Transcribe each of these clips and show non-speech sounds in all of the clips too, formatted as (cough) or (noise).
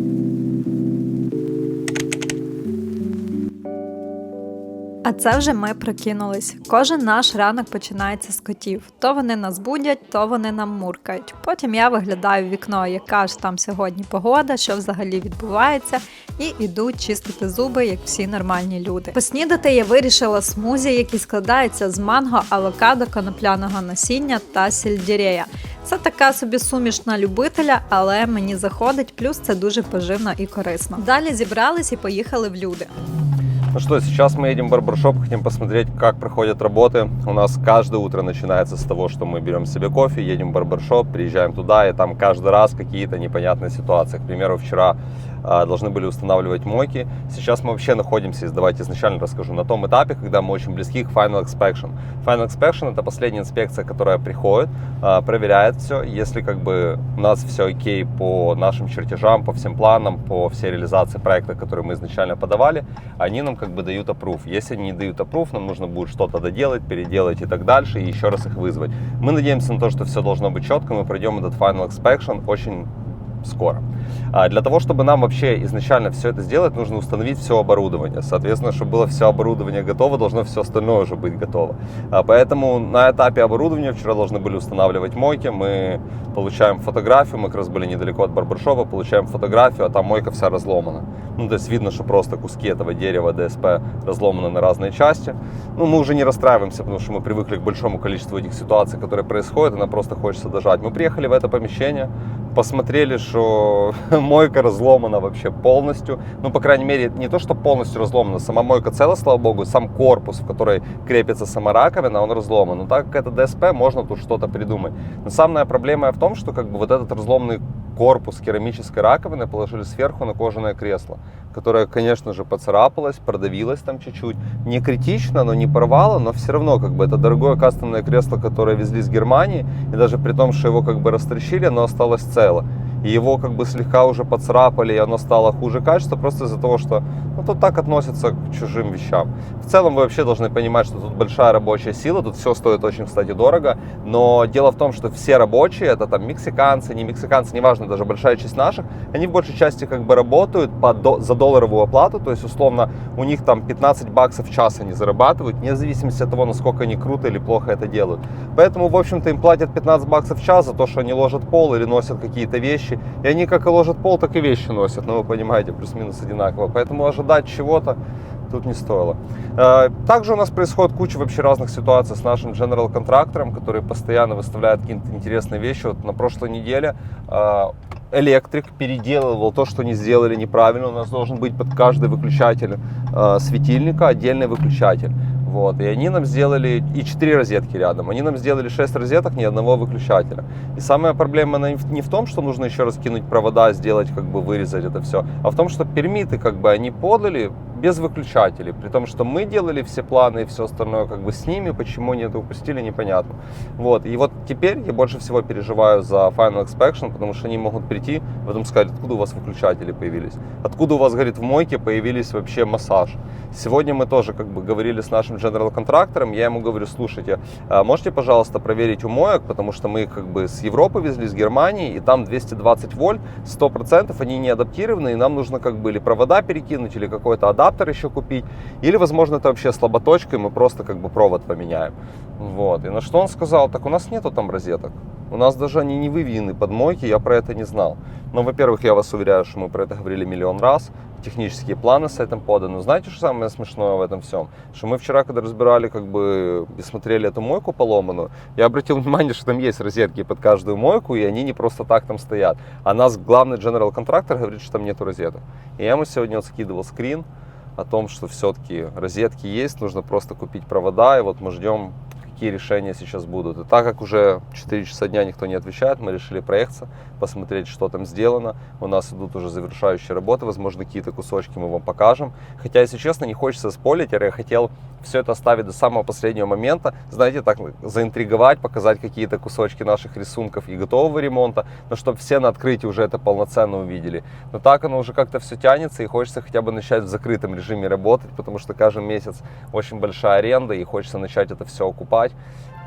you. А це вже ми прокинулись. Кожен наш ранок починається з котів. То вони нас будять, то вони нам муркають. Потім я виглядаю в вікно, яка ж там сьогодні погода, що взагалі відбувається, і іду чистити зуби, як всі нормальні люди. Поснідати я вирішила смузі, який складається з манго, авокадо, конопляного насіння та сельдерея. Це така собі суміш на любителя, але мені заходить, плюс це дуже поживно і корисно. Далі зібрались і поїхали в люди. Ну что, сейчас мы едем в барбершоп, хотим посмотреть, как проходят работы. У нас каждое утро начинается с того, что мы берем себе кофе, едем в барбершоп, приезжаем туда, и там каждый раз какие-то непонятные ситуации. К примеру, вчера а, должны были устанавливать мойки. Сейчас мы вообще находимся, давайте изначально расскажу, на том этапе, когда мы очень близки к Final Inspection. Final Inspection это последняя инспекция, которая приходит, а, проверяет все. Если как бы у нас все окей по нашим чертежам, по всем планам, по всей реализации проекта, который мы изначально подавали, они нам как бы дают опруф. Если они не дают опруф, нам нужно будет что-то доделать, переделать и так дальше, и еще раз их вызвать. Мы надеемся на то, что все должно быть четко, мы пройдем этот Final Inspection очень скоро. А Для того, чтобы нам вообще изначально все это сделать, нужно установить все оборудование. Соответственно, чтобы было все оборудование готово, должно все остальное уже быть готово. А Поэтому на этапе оборудования вчера должны были устанавливать мойки. Мы получаем фотографию, мы как раз были недалеко от барбершопа, получаем фотографию, а там мойка вся разломана. Ну, то есть видно, что просто куски этого дерева ДСП разломаны на разные части. Ну, мы уже не расстраиваемся, потому что мы привыкли к большому количеству этих ситуаций, которые происходят, и нам просто хочется дожать. Мы приехали в это помещение, посмотрели, что (laughs) мойка разломана вообще полностью. Ну, по крайней мере, не то, что полностью разломана, сама мойка цела, слава богу, сам корпус, в который крепится сама раковина, он разломан. Но так как это ДСП, можно тут что-то придумать. Но самая проблема в том, что как бы вот этот разломный корпус керамической раковины положили сверху на кожаное кресло, которое, конечно же, поцарапалось, продавилось там чуть-чуть. Не критично, но не порвало, но все равно как бы это дорогое кастомное кресло, которое везли с Германии, и даже при том, что его как бы растращили, оно осталось цело. Его как бы слегка уже поцарапали, и оно стало хуже качества, просто из-за того, что ну, тут так относятся к чужим вещам. В целом вы вообще должны понимать, что тут большая рабочая сила, тут все стоит очень, кстати, дорого, но дело в том, что все рабочие, это там мексиканцы, не мексиканцы, неважно, даже большая часть наших, они в большей части как бы работают по до, за долларовую оплату, то есть условно у них там 15 баксов в час они зарабатывают, вне зависимости от того, насколько они круто или плохо это делают. Поэтому, в общем-то, им платят 15 баксов в час за то, что они ложат пол или носят какие-то вещи, и они как и ложат пол, так и вещи носят, ну вы понимаете, плюс-минус одинаково. Поэтому ожидать чего-то тут не стоило. Э, Также у нас происходит куча вообще разных ситуаций с нашим general контрактором, который постоянно выставляет какие-то интересные вещи. Вот на прошлой неделе э, электрик переделывал то, что не сделали неправильно. У нас должен быть под каждый выключатель э, светильника отдельный выключатель. Вот, и они нам сделали, и 4 розетки рядом, они нам сделали 6 розеток, ни одного выключателя. И самая проблема не в- том, что нужно еще раз кинуть провода, сделать, как бы вырезать это все, а в том, что пермиты, как бы, они подали без выключателей, при том, что мы делали все планы и все остальное, как бы, с ними, почему они это упустили, непонятно. Вот, и вот теперь я больше всего переживаю за Final Inspection, потому что они могут прийти, потом сказать, откуда у вас выключатели появились, откуда у вас, говорит, в мойке появились вообще массаж. Сегодня мы тоже как бы говорили с нашим general контрактором, я ему говорю, слушайте, а можете, пожалуйста, проверить у моек, потому что мы их как бы с Европы везли, с Германии, и там 220 вольт, 100% они не адаптированы, и нам нужно как бы или провода перекинуть, или какой-то адаптер еще купить, или, возможно, это вообще слаботочка, и мы просто как бы провод поменяем. Вот. И на что он сказал, так у нас нету там розеток. У нас даже они не выведены под мойки, я про это не знал. Но, во-первых, я вас уверяю, что мы про это говорили миллион раз. Технические планы с этим поданы. Знаете, что самое смешное в этом всем? Что мы вчера, когда разбирали как бы и смотрели эту мойку поломанную, я обратил внимание, что там есть розетки под каждую мойку, и они не просто так там стоят. А нас главный general контрактор говорит, что там нету розеток. И я ему сегодня вот скидывал скрин о том, что все-таки розетки есть, нужно просто купить провода, и вот мы ждем какие решения сейчас будут. И так как уже 4 часа дня никто не отвечает, мы решили проехаться, посмотреть, что там сделано. У нас идут уже завершающие работы, возможно, какие-то кусочки мы вам покажем. Хотя, если честно, не хочется спорить, я хотел все это оставить до самого последнего момента, знаете, так заинтриговать, показать какие-то кусочки наших рисунков и готового ремонта, но чтобы все на открытии уже это полноценно увидели. Но так оно уже как-то все тянется, и хочется хотя бы начать в закрытом режиме работать, потому что каждый месяц очень большая аренда, и хочется начать это все окупать.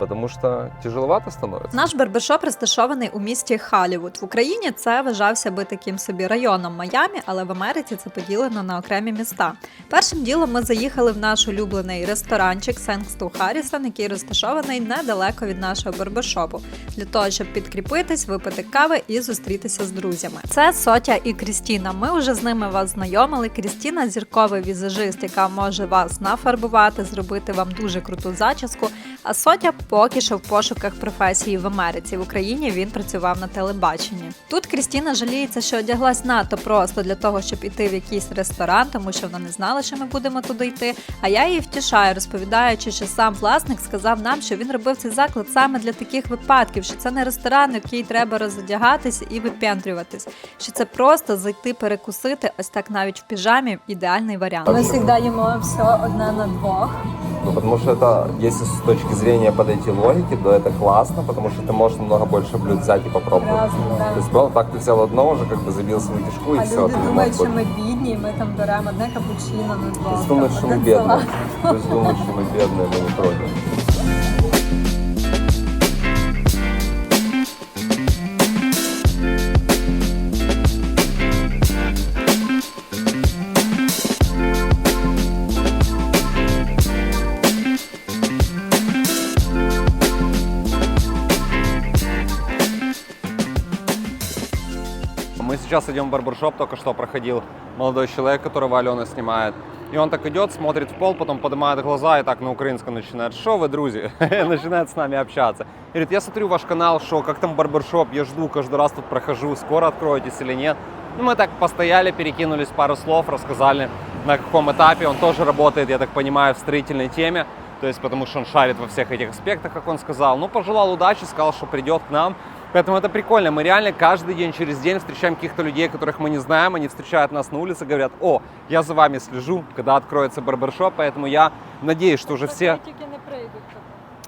Потому что тяжеловато становится. Наш барбершоп розташований у місті Халівуд. В Україні це вважався би таким собі районом Майамі, але в Америці це поділено на окремі міста. Першим ділом ми заїхали в наш улюблений ресторанчик to Harrison, який розташований недалеко від нашого барбершопу, для того, щоб підкріпитись, випити кави і зустрітися з друзями. Це Сотя і Крістіна. Ми вже з ними вас знайомили. Крістіна зірковий візажист, яка може вас нафарбувати, зробити вам дуже круту зачіску. А Сотя поки що в пошуках професії в Америці. В Україні він працював на телебаченні. Тут Крістіна жаліється, що одяглась надто просто для того, щоб іти в якийсь ресторан, тому що вона не знала, що ми будемо туди йти. А я її втішаю, розповідаючи, що сам власник сказав нам, що він робив цей заклад саме для таких випадків, що це не ресторан, в який треба роздягатися і випендрюватись. Що це просто зайти перекусити, ось так навіть в піжамі ідеальний варіант. Ми завжди їмо все одне на двох. Ну, потому что это, если с точки зрения подойти логики, то это классно, потому что ты можешь намного больше блюд взять и попробовать. Классно, да. То есть, понял, так ты взял одно уже, как бы забил свою кишку и А все. люди ты не думають, можешь що больше. ми бідні, і ми там беремо одне капучино на То двох. есть думаешь, что мы один бедные. салат. То есть думаешь, что мы бедные, мы не против. Мы сейчас идем в барбершоп, только что проходил молодой человек, которого Алена снимает. И он так идет, смотрит в пол, потом поднимает глаза и так на украинском начинает, что вы, друзья, (laughs) начинает с нами общаться. И говорит, я смотрю ваш канал, что как там барбершоп, я жду, каждый раз тут прохожу, скоро откроетесь или нет. Ну, мы так постояли, перекинулись пару слов, рассказали, на каком этапе. Он тоже работает, я так понимаю, в строительной теме. То есть, потому что он шарит во всех этих аспектах, как он сказал. Ну, пожелал удачи, сказал, что придет к нам. Поэтому это прикольно. Мы реально каждый день через день встречаем каких-то людей, которых мы не знаем. Они встречают нас на улице, говорят, о, я за вами слежу, когда откроется барбершоп. Поэтому я надеюсь, что уже все... Тільки не прийдуть.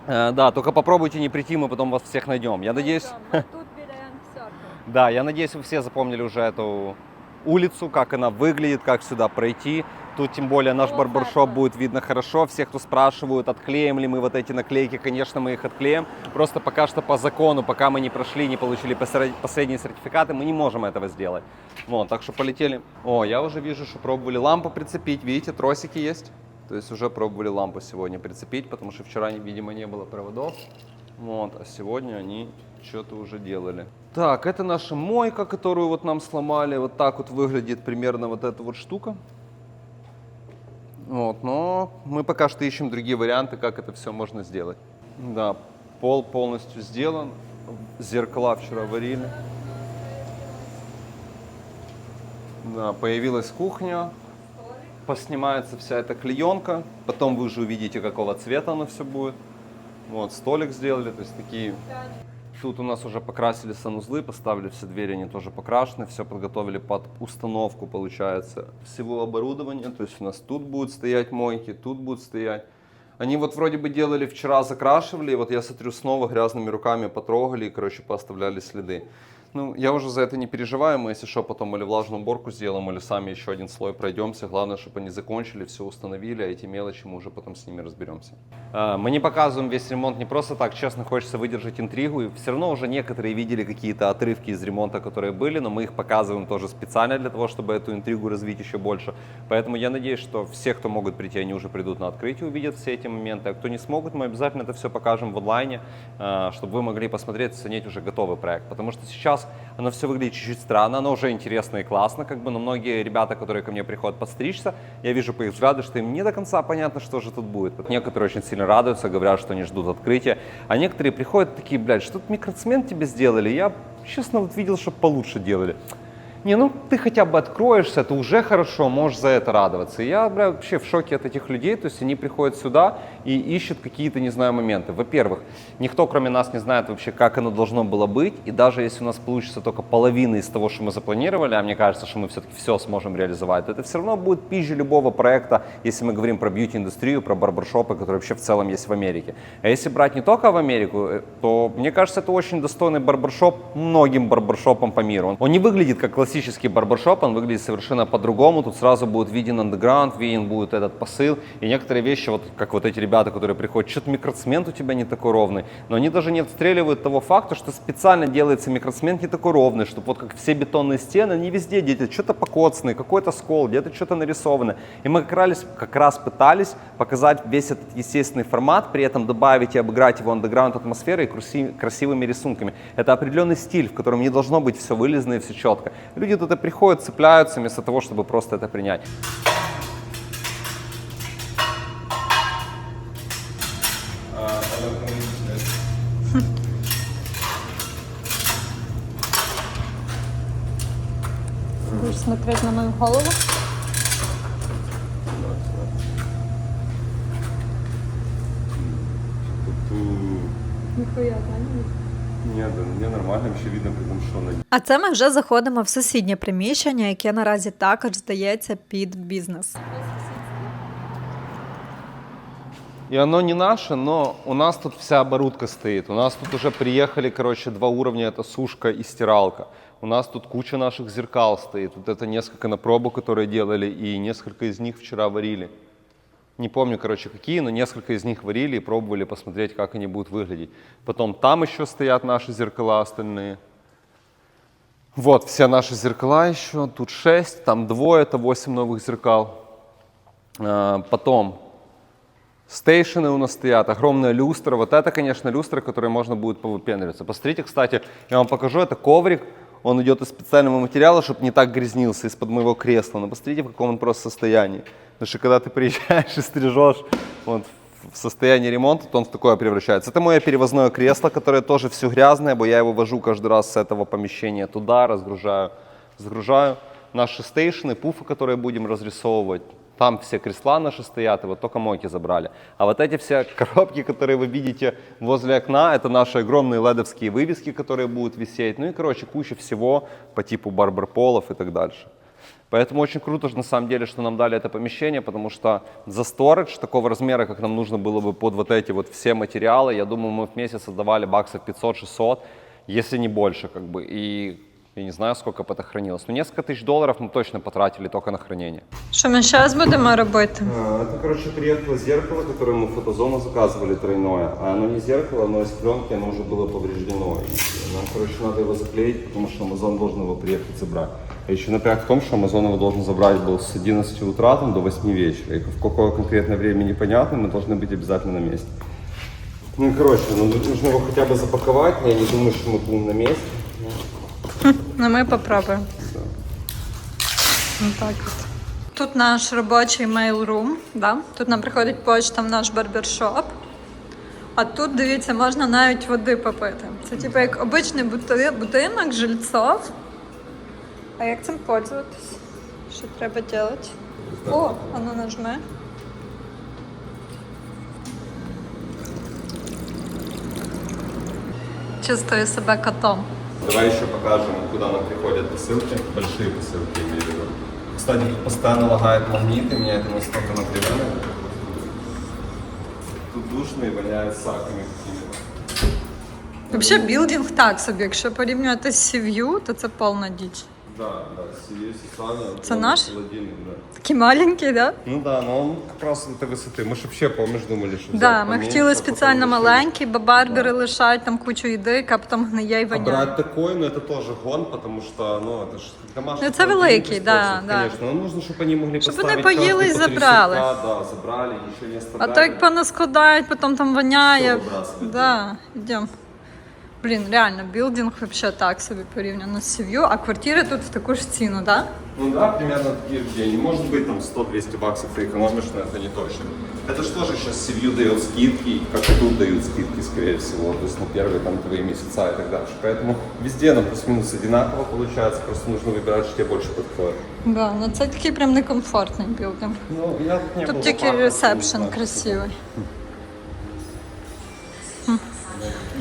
Э, да, только попробуйте не прийти, мы потом вас всех найдем. Я надеюсь... Тут (laughs) біля Янг Да, я надеюсь, вы все запомнили уже эту улицу, как она выглядит, как сюда пройти. Тут тем более наш Вот барбершоп так вот. будет видно хорошо. Все, кто спрашивают, отклеим ли мы вот эти наклейки, конечно, мы их отклеим. Просто пока что по закону, пока мы не прошли, не получили посре- последние сертификаты, мы не можем этого сделать. Вот, так что полетели. О, я уже вижу, что пробовали лампу прицепить. Видите, тросики есть. То есть уже пробовали лампу сегодня прицепить, потому что вчера, видимо, не было проводов. Вот, а сегодня они что-то уже делали. Так, это наша мойка, которую вот нам сломали. Вот так вот выглядит примерно вот эта вот штука. Вот, но мы пока что ищем другие варианты, как это все можно сделать. Да, пол полностью сделан. Зеркала вчера варили. Да, появилась кухня. Поснимается вся эта клеенка. Потом вы уже увидите, какого цвета оно все будет. Вот, столик сделали, то есть такие Тут у нас уже покрасили санузлы, поставили все двери, они тоже покрашены, все подготовили под установку, получается, всего оборудования. То есть у нас тут будут стоять мойки, тут будут стоять. Они вот вроде бы делали вчера, закрашивали, и вот я смотрю, снова грязными руками потрогали и, короче, поставляли следы. Ну, я уже за это не переживаю, мы, если что, потом или влажную уборку сделаем, или сами еще один слой пройдемся. Главное, чтобы они закончили, все установили, а эти мелочи мы уже потом с ними разберемся. А, Мы не показываем весь ремонт не просто так, честно, хочется выдержать интригу. И все равно уже некоторые видели какие-то отрывки из ремонта, которые были, но мы их показываем тоже специально для того, чтобы эту интригу развить еще больше. Поэтому я надеюсь, что все, кто могут прийти, они уже придут на открытие, увидят все эти моменты. А кто не смогут, мы обязательно это все покажем в онлайне, а, чтобы вы могли посмотреть, оценить уже готовый проект. Потому что сейчас оно все выглядит чуть-чуть странно, оно уже интересно и классно, как бы, но многие ребята, которые ко мне приходят подстричься, я вижу по их взгляду, что им не до конца понятно, что же тут будет. Некоторые очень сильно радуются, говорят, что они ждут открытия, а некоторые приходят такие, блядь, что тут микроцемент тебе сделали, я, честно, вот видел, что получше делали. Не, ну ты хотя бы откроешься, это уже хорошо, можешь за это радоваться. И я бля, вообще в шоке от этих людей, то есть они приходят сюда и ищут какие-то, не знаю, моменты. Во-первых, никто кроме нас не знает вообще, как оно должно было быть, и даже если у нас получится только половина из того, что мы запланировали, а мне кажется, что мы все-таки все сможем реализовать, то это все равно будет пизже любого проекта, если мы говорим про бьюти-индустрию, про барбершопы, которые вообще в целом есть в Америке. А если брать не только в Америку, э, то мне кажется, это очень достойный барбершоп многим барбершопам по миру. Он, он не выглядит как классический классический барбершоп, он выглядит совершенно по-другому. Тут сразу будет виден андеграунд, виден будет этот посыл. И некоторые вещи, вот как вот эти ребята, которые приходят, что-то микроцемент у тебя не такой ровный. Но они даже не отстреливают того факта, что специально делается микроцемент не такой ровный, чтобы вот как все бетонные стены, они везде где-то что-то покоцанные, какой-то скол, где-то что-то нарисовано. И мы как раз, как раз пытались показать весь этот естественный формат, при этом добавить и обыграть его андеграунд атмосферой и краси- красивыми рисунками. Это определенный стиль, в котором не должно быть все вылезано и все четко. Туда приходят, цепляются вместо того, чтобы просто это принять. Будешь смотреть на мою голову? Нет, мне нормально, вообще видно, потому что она А це ми вже заходимо в сусіднє приміщення, яке наразі також здається під бізнес. И оно не наше, но у нас тут вся оборудка стоит. У нас тут уже приехали, короче, два уровня, это сушка и стиралка. У нас тут куча наших зеркал стоит. Вот это несколько на пробу, которые делали, и несколько из них вчера варили. Не помню, короче, какие, но несколько из них варили и пробовали посмотреть, как они будут выглядеть. Потом там еще стоят наши зеркала остальные. Вот, все наши зеркала еще. Тут 6, там двое, это 8 новых зеркал. А, Потом Стейшены у нас стоят, огромная люстра. Вот это, конечно, люстра, которой можно будет повыпендриваться. Посмотрите, кстати, я вам покажу, это коврик. Он идет из специального материала, чтобы не так грязнился из-под моего кресла. Но посмотрите, в каком он просто состоянии. Потому что когда ты приезжаешь и стрижешь вот, в состоянии ремонта, то он в такое превращается. Это мое перевозное кресло, которое тоже все грязное, бо я его вожу каждый раз с этого помещения туда, разгружаю, загружаю. Наши стейшны, пуфы, которые будем разрисовывать. Там все кресла наши стоят, и вот только мойки забрали. А вот эти все (laughs) коробки, которые вы видите возле окна, это наши огромные ледовские вывески, которые будут висеть. Ну и, короче, куча всего по типу барберполов и так дальше. Поэтому очень круто, на самом деле, что нам дали это помещение, потому что за сторидж такого размера, как нам нужно было бы под вот эти вот все материалы, я думаю, мы в месяц отдавали баксов 500-600, если не больше, как бы. И я не знаю, сколько бы это хранилось. Но несколько тысяч долларов мы точно потратили только на хранение. Що ми зараз будемо робити? Это, короче, приехало зеркало, которое мы в фотозону заказывали тройное. А оно не зеркало, оно из пленки, оно уже было повреждено. И нам, короче, надо его заклеить, потому что Амазон должен его приехать забрать. А еще напряг в том, что Амазон его должен забрать был с 11 утра там, до 8 вечера. И в какое конкретное время непонятно, мы должны быть обязательно на месте. Ну и, короче, ну, нужно его хотя бы запаковать. Я не думаю, что мы будем на месте. Ну, ми попробуємо. Так от. Тут наш робочий мейл-рум, да? тут нам приходить почта в наш барбершоп. А тут, дивіться, можна навіть води попити. Це типу як обичний будинок жильцов. А як цим пользуватись? Що треба робити? О, воно нажме. Чувствую себе котом. Давай еще покажем, куда нам приходят посылки. Большие посылки, я имею в виду. Кстати, тут постоянно лагает магнит, и меня это настолько напрягает. Тут душно и воняет саками какими-то. Взагалі білдинг так собі. Якщо порівнювати з сів'ю, то це повна діч. Да, да, сидишь и Саня. Это там наш? Холодильник, да. Такий маленький, да? Ну да, но он как раз этой высоты. Мы же вообще, помнишь, думали, что Да, взять ми поменьше, хотіли а потом спеціально решили. маленький, бо барбери Да. лишають там кучу їди, а потім гниє і А воняє. брать такой, но это тоже гон, потому что, ну, это же домашний Ну, это холодильник великий, да, использовать, да. Конечно, но нужно, чтобы они могли Щоб поставить вони поїли каждый і по три забрали. сырка, Да, забрали, еще не А оставляли. то як понаскладають, потім там воняє. Всё вибрасувати. Да, йдемо. Блін, реально, білдинг взагалі так собі порівняно з сів'ю, а квартири тут в таку ж ціну, так? Да? Ну да, примерно такие в день. Может быть там 100-200 баксов ты экономишь, но это не точно. Это же тоже сейчас Севью дает скидки, как и тут дают скидки, скорее всего, то есть на первые там твои месяца и так дальше. Поэтому везде на плюс-минус одинаково получается, просто нужно выбирать, что тебе больше подходит. Да, ну це такий прям некомфортний білдинг. Ну, я тут не был Тут в тільки апартах, не ресепшн знаю. красивий.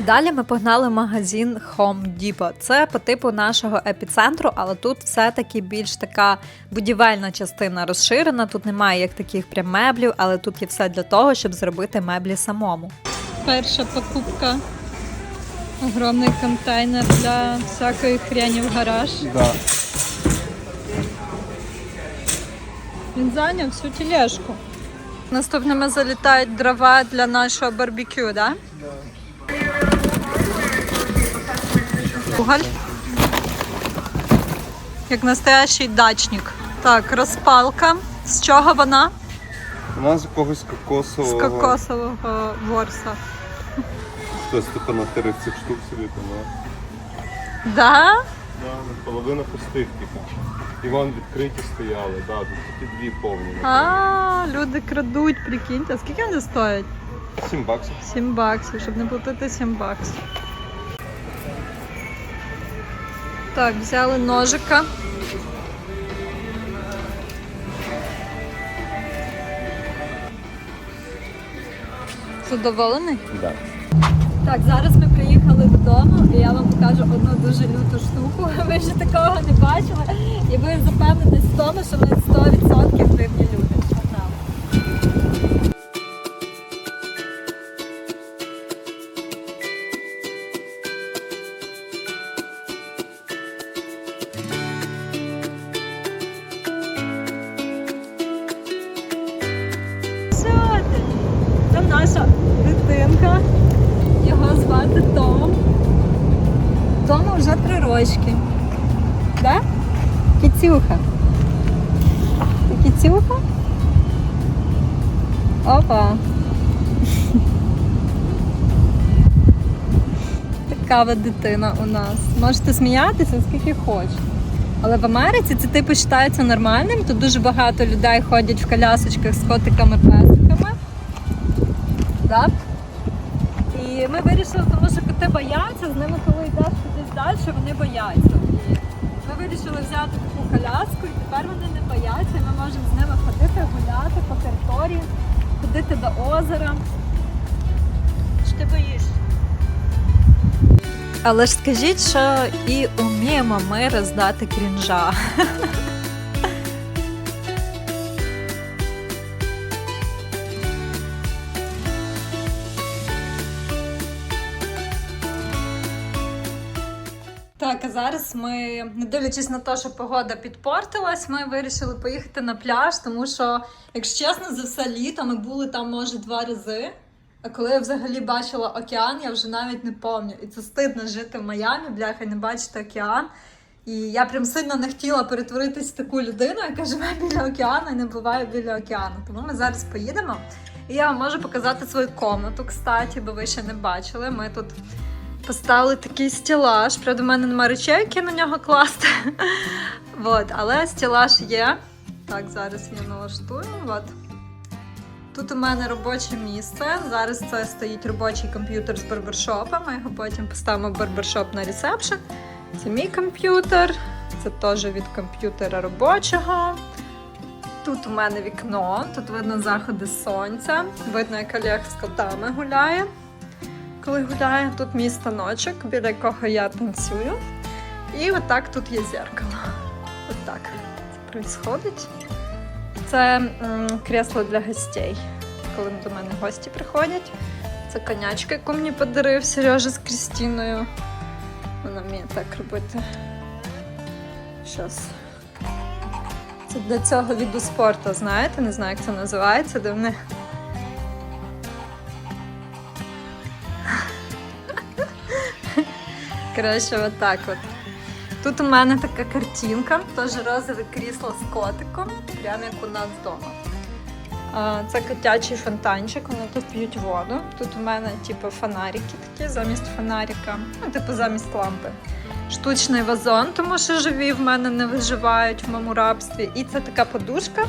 Далі ми погнали в магазин Home Depot. Це по типу нашого епіцентру, але тут все-таки більш така будівельна частина розширена. Тут немає як таких прям меблів, але тут є все для того, щоб зробити меблі самому. Перша покупка. Огромний контейнер для всякої хрені в гараж. Да. Він зайняв всю тележку. Наступними залітають дрова для нашого барбекю, да? Уголь. Як настоящий дачник. Так, розпалка. З чого вона? У нас якогось кокосового. З кокосового. ворса. Хтось типу на 30 штук собі тому. Да? Да, половина пустих, типу. І вон відкриті стояли, да, тут тільки дві повні. А, люди крадуть, прикиньте. А скільки вони стоять? 7 баксів. 7 баксів, щоб не платити 7 баксів. Так, взяли ножика. Задоволений? Да. Так, зараз ми приїхали додому, і я вам покажу одну дуже люту штуку. (laughs) Ви ще такого не бачили. І ви запевнитесь в тому, що ми 100% наша дитинка. Його звати Том. Тому вже три рочки. Да? Кіцюха. Ти кіцюха? Опа. Така дитина у нас. Можете сміятися скільки хочете. Але в Америці це типу вважається нормальним. Тут дуже багато людей ходять в колясочках з котиками-песиками. Да? І ми вирішили, тому що коти бояться, з ними коли йдеш кудись далі, вони бояться. І ми вирішили взяти таку коляску, і тепер вони не бояться, і ми можемо з ними ходити, гуляти по території, ходити до озера. Що ти боїшся? Але ж скажіть, що і уміємо ми роздати крінжа. (laughs) зараз ми, не дивлячись на те, що погода підпортилась, ми вирішили поїхати на пляж, тому що, якщо чесно, за все літо ми були там, може, два рази. А коли я взагалі бачила океан, я вже навіть не пам'ятаю. І це стидно жити в Майамі, бляха, не бачити океан. І я прям сильно не хотіла перетворитись в таку людину, яка живе біля океану і не буває біля океану. Тому ми зараз поїдемо. І я вам можу показати свою комнату, кстати, бо ви ще не бачили. Ми тут поставили такий стелаж. Правда, в мене немає речей, які на нього класти. От, але стелаж є. Так, зараз я налаштую. От. Тут у мене робоче місце. Зараз це стоїть робочий комп'ютер з барбершопа. Ми його потім поставимо в барбершоп на ресепшн. Це мій комп'ютер, це теж від комп'ютера робочого. Тут у мене вікно, тут видно заходи сонця, видно, як Олег з котами гуляє. Коли гуляє, тут мій станочок, біля якого я танцюю. І отак тут є зеркало. Отак це відбувається. Це м, кресло для гостей, коли до мене гості приходять. Це конячка, яку мені подарив Сережа з Крістіною. Вона вміє так робити. Щас. Це для цього віду спорту, знаєте, не знаю, як це називається, де вони. Коротше, отак от. Тут у мене така картинка, теж розове крісло з котиком, прямо як у нас вдома. Це котячий фонтанчик, вони тут п'ють воду. Тут у мене типу фонарики такі замість фонарика, ну, типу замість лампи. Штучний вазон, тому що живі в мене не виживають в моєму рабстві. І це така подушка,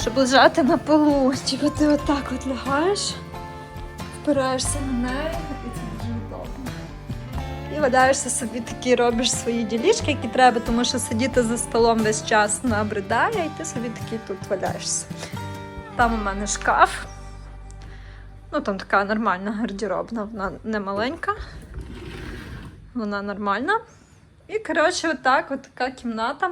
щоб лежати на полу. Типу ти отак от лягаєш, впираєшся на неї, І валяєшся собі такі, робиш свої ділішки, які треба, тому що сидіти за столом весь час набридає, і ти собі такий тут валяєшся. Там у мене шкаф. Ну, там така нормальна гардеробна, вона не маленька. Вона нормальна. І, коротше, отак, от така кімната.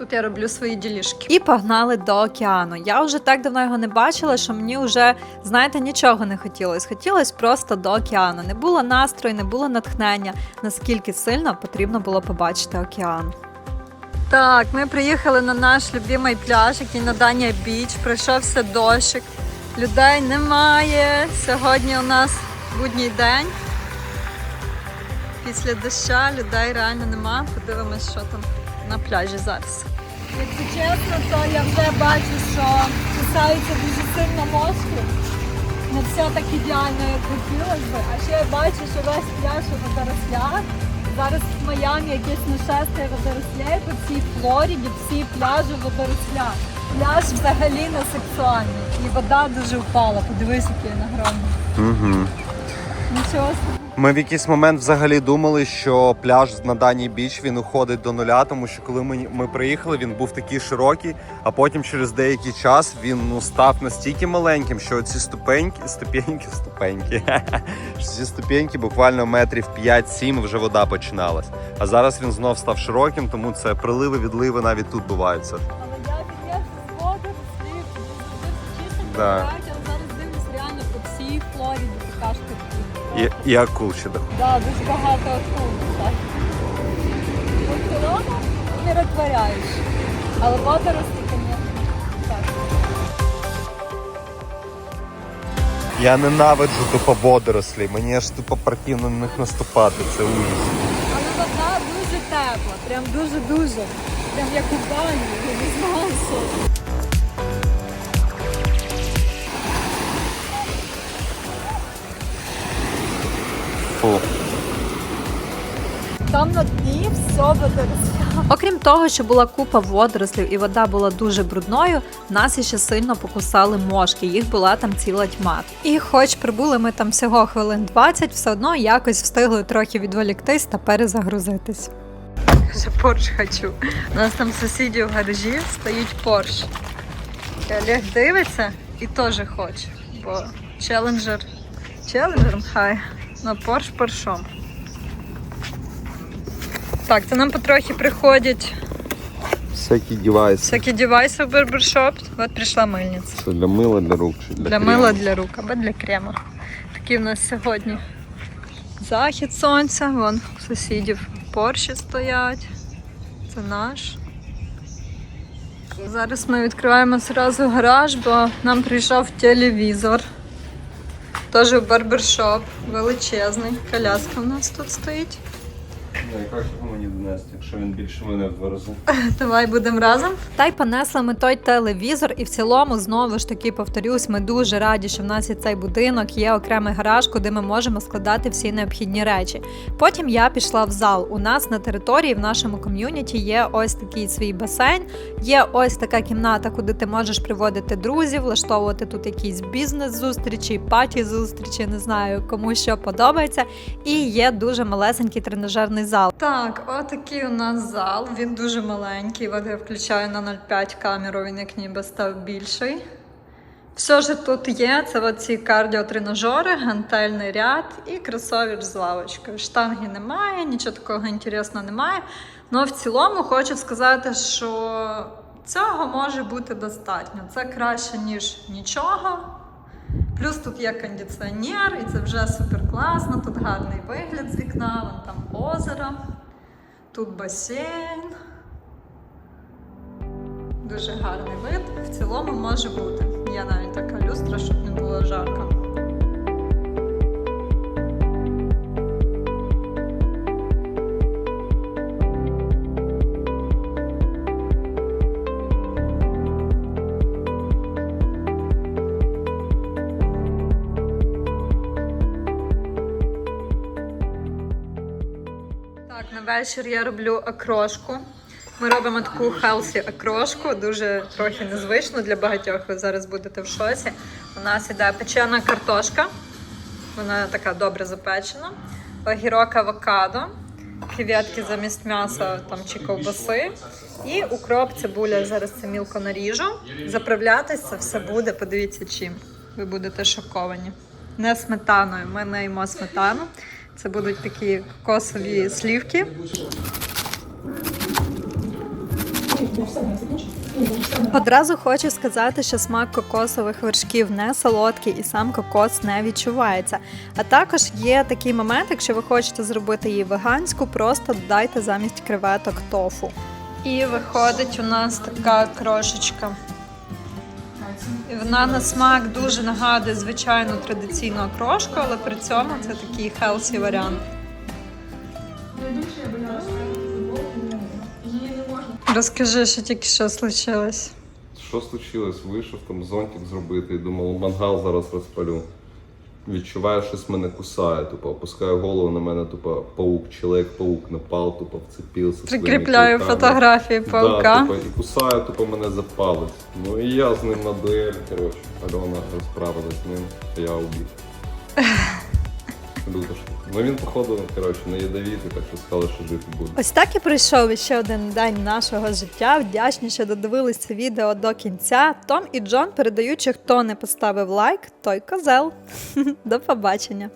Тут я роблю свої ділішки. І погнали до океану. Я вже так давно його не бачила, що мені вже, знаєте, нічого не хотілося. Хотілося просто до океану. Не було настрою, не було натхнення, наскільки сильно потрібно було побачити океан. Так, ми приїхали на наш любимий пляж, який на Данія Біч. Пройшовся дощик. Людей немає. Сьогодні у нас будній день. Після доща людей реально нема. Подивимось, що там на пляжі зараз. Якщо чесно, то я вже бачу, що кусаються дуже сильно мошки. Не все так ідеально, як хотілося б. А ще я бачу, що весь пляж водорослях. Зараз в Майамі якесь нашестя водорослей по всій Флориді, всі пляжі водорослях. Пляж взагалі не сексуальний. І вода дуже впала. Подивись, який він огромний. Угу. Нічого собі. Ми в якийсь момент взагалі думали, що пляж на Даній біч він уходить до нуля, тому що коли ми, ми приїхали, він був такий широкий, а потім через деякий час він ну, став настільки маленьким, що ці ступеньки, ступеньки, ступеньки, (laughs) ці ступеньки буквально метрів 5-7 вже вода починалась. А зараз він знов став широким, тому це приливи, відливи навіть тут буваються. Я, звісно, з чисто зараз дивлюсь реально по всій Флориді картина. І, і акул ще так. Да, дуже багато акул. Ну, цілому не розтворяєш. Але водорості, звісно, так. Я ненавиджу тупо водорослі, мені аж тупо противно на них наступати, це ужас. Але вода дуже тепла, прям дуже-дуже. Прям як у бані, я не знаю, Фу. Там на дні все водоросля. Окрім того, що була купа водорослів і вода була дуже брудною, нас іще сильно покусали мошки, їх була там ціла тьма. І хоч прибули ми там всього хвилин 20, все одно якось встигли трохи відволіктись та перезагрузитись. Каже, Порш хочу. У нас там сусідів в гаражі стоїть Порш. І Олег дивиться і теж хоче, бо челенджер челенджером хай, но Порш поршом. Так, це нам потрохи приходять Всякі девайси. всякі девайси в барбершоп. От прийшла мильниця. Це для мила, для рук чи для, Для крему? мила, для рук або для крему. Такий в нас сьогодні захід сонця. Вон у сусідів порші стоять. Це наш. Зараз ми відкриваємо зразу гараж, бо нам прийшов телевізор. Теж барбершоп, величезний. Коляска в нас тут стоїть. Найкраще мені донести, якщо він більше мене в. (laughs) Давай будемо разом. Та й понесли ми той телевізор, і в цілому знову ж таки повторюсь, ми дуже раді, що в нас є цей будинок, є окремий гараж, куди ми можемо складати всі необхідні речі. Потім я пішла в зал. У нас на території в нашому ком'юніті є ось такий свій басейн, є ось така кімната, куди ти можеш приводити друзів, влаштовувати тут якісь бізнес-зустрічі, паті зустрічі, не знаю, кому що подобається. І є дуже малесенький тренажерний зал. Так, отакий у нас зал. Він дуже маленький. От я включаю на 0,5 камеру, він як ніби став більший. Все ж тут є, це оці кардіотренажери, гантельний ряд і кросовір з лавочкою. Штанги немає, нічого такого інтересного немає. Ну в цілому хочу сказати, що цього може бути достатньо. Це краще, ніж нічого. Плюс тут є кондиціонер, і це вже супер класно. Тут гарний вигляд з вікна, вон там озеро, тут басейн. Дуже гарний вид. В цілому може бути. Я навіть така люстра, щоб не було жарко. Вечір я роблю окрошку. Ми робимо таку хелсі окрошку, дуже трохи незвично для багатьох. Ви зараз будете в шоці. У нас іде печена картошка. Вона така добре запечена. Огірок авокадо, креветки замість м'яса там, чи ковбаси. І укроп, цибуля. Зараз це мілко наріжу. Заправлятись це все буде. Подивіться чим. Ви будете шоковані. Не сметаною. Ми не їмо сметану. Це будуть такі кокосові слівки. Одразу хочу сказати, що смак кокосових вершків не солодкий і сам кокос не відчувається. А також є такий момент, якщо ви хочете зробити її веганську, просто додайте замість креветок тофу. І виходить у нас така крошечка. Вона на смак дуже нагадує звичайну традиційну окрошку, але при цьому це такий хелсі варіант. Розкажи, що тільки що случилось. Що случилось? Вийшов там зонтик зробити і думав, мангал зараз розпалю. Відчуваю, щось мене кусає, тупо опускаю голову на мене, тупо паук, чоловік-паук напав, тупо вцепився. Прикріпляю фотографії паука. Да, тупо, і кусає тупо мене за палець. Ну і я з ним на дуель, коротше. Альона розправилась з ним, а я убив. (laughs) Штука. Ну він, походу, коротше, не ядовітий, так що сказали, що жити буде. Ось так і пройшов ще один день нашого життя. Вдячні, що додивилися відео до кінця. Том і Джон передаючи, хто не поставив лайк, той козел. (laughs) До побачення.